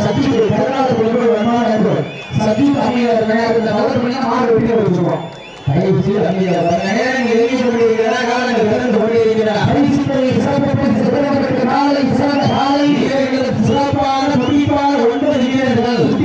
சதீஷ் கருணாகர் குழுக்கள் வருமான சதீஷ் அமையார் விநாயகர் மாறு தயவு செய்து அமையார் நேரம் எழுதி